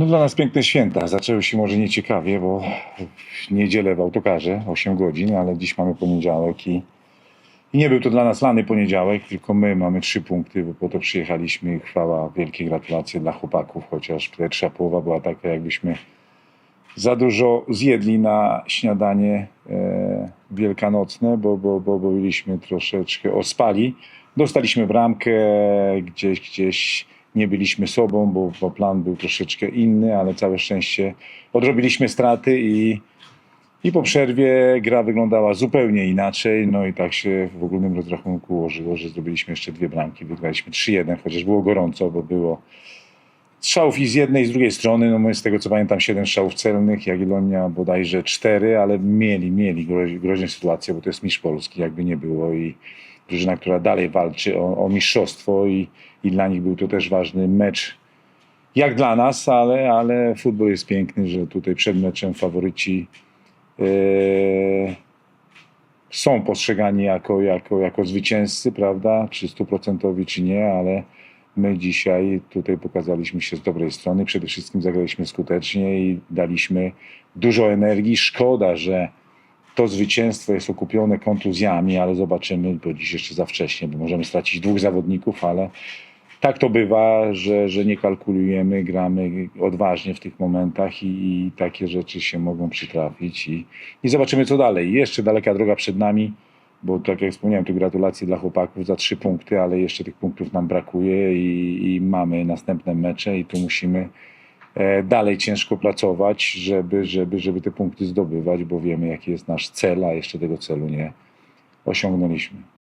No dla nas piękne święta. Zaczęły się może nieciekawie, bo w niedzielę w autokarze 8 godzin, ale dziś mamy poniedziałek i, i nie był to dla nas lany poniedziałek, tylko my mamy trzy punkty, bo po to przyjechaliśmy i chwała, wielkie gratulacje dla chłopaków, chociaż pierwsza połowa była taka, jakbyśmy za dużo zjedli na śniadanie e, wielkanocne, bo, bo, bo, bo byliśmy troszeczkę ospali. Dostaliśmy bramkę, gdzieś, gdzieś nie byliśmy sobą, bo, bo plan był troszeczkę inny, ale całe szczęście odrobiliśmy straty i, i po przerwie gra wyglądała zupełnie inaczej. No i tak się w ogólnym rozrachunku ułożyło, że zdobyliśmy jeszcze dwie bramki. Wygraliśmy 3-1, chociaż było gorąco, bo było strzałów i z jednej i z drugiej strony. No z tego co pamiętam 7 strzałów celnych, Jagiellonia bodajże 4, ale mieli, mieli groź, groźne sytuacje, bo to jest mistrz Polski, jakby nie było i drużyna, która dalej walczy o, o mistrzostwo i, i dla nich był to też ważny mecz jak dla nas, ale, ale futbol jest piękny, że tutaj przed meczem faworyci e, są postrzegani jako, jako, jako zwycięzcy, prawda? Czy stuprocentowi, czy nie, ale my dzisiaj tutaj pokazaliśmy się z dobrej strony. Przede wszystkim zagraliśmy skutecznie i daliśmy dużo energii. Szkoda, że to zwycięstwo jest okupione kontuzjami, ale zobaczymy, bo dziś jeszcze za wcześnie, bo możemy stracić dwóch zawodników, ale tak to bywa, że, że nie kalkulujemy, gramy odważnie w tych momentach i, i takie rzeczy się mogą przytrafić i, i zobaczymy co dalej. Jeszcze daleka droga przed nami, bo tak jak wspomniałem, tu gratulacje dla chłopaków za trzy punkty, ale jeszcze tych punktów nam brakuje i, i mamy następne mecze i tu musimy e, dalej ciężko pracować, żeby, żeby, żeby te punkty zdobywać, bo wiemy jaki jest nasz cel, a jeszcze tego celu nie osiągnęliśmy.